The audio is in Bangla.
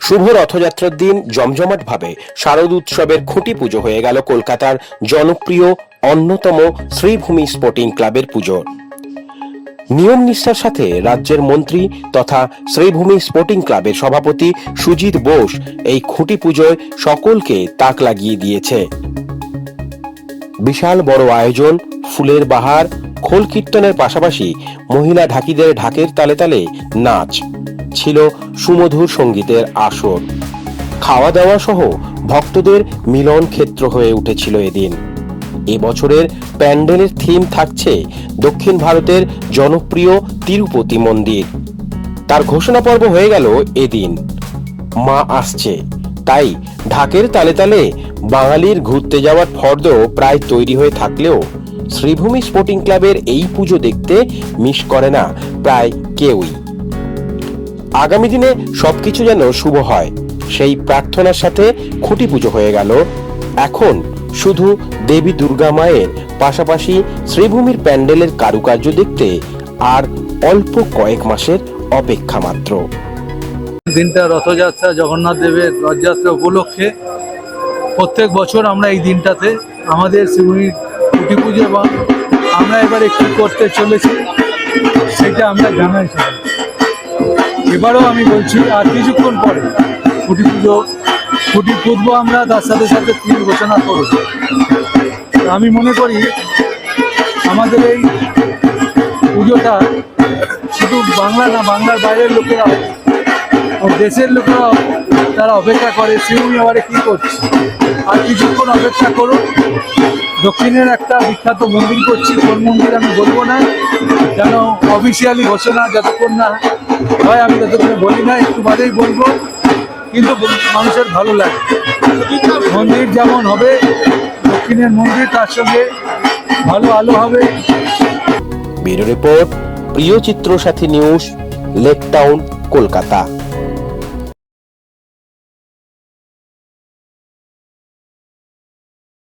শুভ রথযাত্রার দিন জমজমাটভাবে শারদ উৎসবের খুঁটি পুজো হয়ে গেল কলকাতার জনপ্রিয় অন্যতম শ্রীভূমি স্পোর্টিং ক্লাবের পুজো। নিয়ম নিষ্ঠার সাথে রাজ্যের মন্ত্রী তথা শ্রীভূমি স্পোর্টিং ক্লাবের সভাপতি সুজিত বোস এই খুঁটি পুজোয় সকলকে তাক লাগিয়ে দিয়েছে। বিশাল বড় আয়োজন, ফুলের বাহার, খোল কীর্তনের পাশাপাশি মহিলা ঢাকিদের ঢাকের তালে তালে নাচ। ছিল সুমধুর সঙ্গীতের আসর। খাওয়া দাওয়া সহ ভক্তদের মিলন ক্ষেত্র হয়ে উঠেছিল এদিন। এবছরের প্যান্ডেলের থিম থাকছে দক্ষিণ ভারতের জনপ্রিয় তিরুপতি মন্দির। তার ঘোষণা পর্ব হয়ে গেল এদিন। মা আসছে। তাই ঢাকের তালে তালে বাঙালির ঘুরতে যাওয়ার ফর্দ প্রায় তৈরি হয়ে থাকলেও শ্রীভূমি স্পোর্টিং ক্লাবের এই পুজো দেখতে মিস করে না প্রায় কেউই। আগামী দিনে সবকিছু যেন শুভ হয়। সেই প্রার্থনার সাথে খুঁটি পুজো হয়ে গেল। এখন শুধু দেবী দুর্গা মায়ের পাশাপাশি শ্রীভূমির প্যান্ডেলের কারুকার্য দেখতে আর অল্প কয়েক মাসের অপেক্ষা মাত্র। দিনটা রথযাত্রা, জগন্নাথ দেবের রথযাত্রা উপলক্ষে প্রত্যেক বছর আমরা এই দিনটাতে আমাদের শিবনীর কুটি পুজো বা আমরা এবারে কী করতে চলেছি, সেটা আমরা জানাই এবারও আমি বলছি, আর কিছুক্ষণ পরে কুটি পুজো কুটি পুজবো আমরা, তার সাথে সাথে তিন ঘোষণা করব। আমি মনে করি, আমাদের এই পুজোটা শুধু বাংলা না, বাংলার বাইরের লোকেরাও ও দেশের লোকেরাও তারা অপেক্ষা করে শিউনি এবারে কী করছে? আর কিছুক্ষণ অপেক্ষা করুন। দক্ষিণের একটা বিখ্যাত মন্দির করছি, কোন মন্দির আমি বলব না, যেন অফিসিয়ালি ঘোষণা যতক্ষণ না হয়, আমি ততক্ষণ বলি না, একটু বাদেই বলব। কিন্তু মানুষের ভালো লাগে। মন্দির যেমন হবে, দক্ষিণের মন্দির তার সঙ্গে ভালো আলো হবে। ব্যুরো রিপোর্ট, প্রিয় চিত্র সাথী নিউজ, লেক টাউন, কলকাতা।